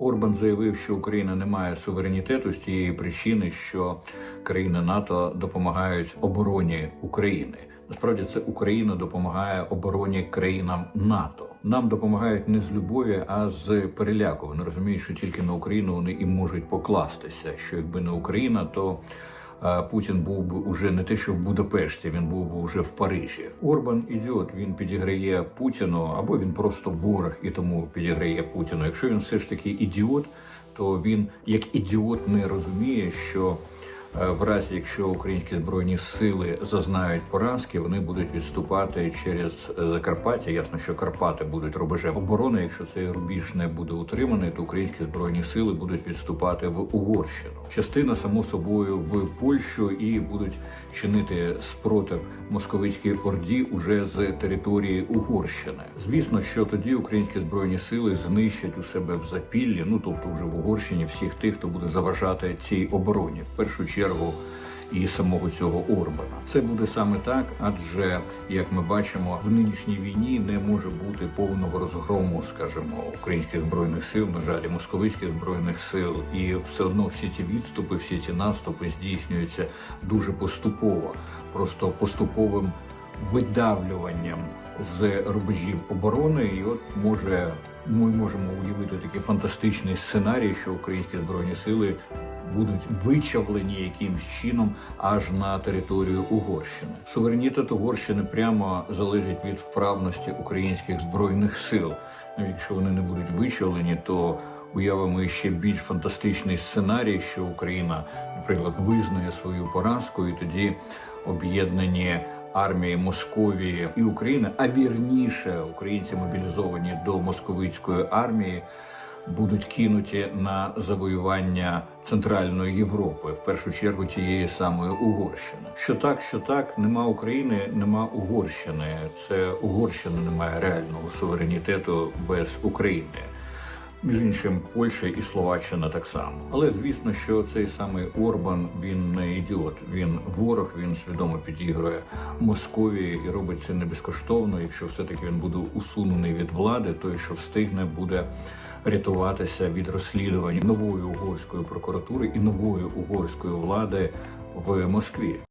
Орбан заявив, що Україна не має суверенітету з тієї причини, що країни НАТО допомагають обороні України. Насправді це Україна допомагає обороні країнам НАТО. Нам допомагають не з любові, а з переляку. Вони розуміють, що тільки на Україну вони і можуть покластися. Що якби не Україна, то Путін був би уже не те, що в Будапешті, він був би уже в Парижі. Орбан ідіот. Він підіграє Путіну, або він просто ворог і тому підіграє Путіну. Якщо він все ж таки ідіот, то він як ідіот не розуміє, що в разі, якщо українські збройні сили зазнають поразки, вони будуть відступати через е, Закарпаття. Ясно, що Карпати будуть рубежем оборони. Якщо цей рубіж не буде утриманий, то українські збройні сили будуть відступати в Угорщину. Частина само собою в Польщу і будуть чинити спротив московицькій орді уже з території Угорщини. Звісно, що тоді українські збройні сили знищать у себе в запіллі, ну тобто вже в Угорщині всіх тих, хто буде заважати цій обороні, в першу чергу. І самого цього Орбана. Це буде саме так, адже як ми бачимо, в нинішній війні не може бути повного розгрому, скажімо, українських збройних сил, на жаль, московицьких збройних сил, і все одно всі ці відступи, всі ці наступи здійснюються дуже поступово, просто поступовим видавлюванням з рубежів оборони, і от може ми можемо уявити такий фантастичний сценарій, що українські збройні сили будуть вичавлені якимсь чином аж на територію Угорщини. Суверенітет Угорщини прямо залежить від вправності українських збройних сил. Навіть якщо вони не будуть вичавлені, то уявимо ще більш фантастичний сценарій, що Україна, наприклад, визнає свою поразку, і тоді об'єднані армії Московії і України, а вірніше українці мобілізовані до московицької армії. Будуть кинуті на завоювання центральної Європи, в першу чергу тієї самої Угорщини. Що так, що так, нема України, нема Угорщини. Це Угорщина не має реального суверенітету без України. Між іншим, Польща і Словаччина так само. Але звісно, що цей самий Орбан він не ідіот, він ворог, він свідомо підігрує Московії і робить це не безкоштовно. Якщо все-таки він буде усунений від влади, той, що встигне, буде рятуватися від розслідувань нової угорської прокуратури і нової угорської влади в Москві.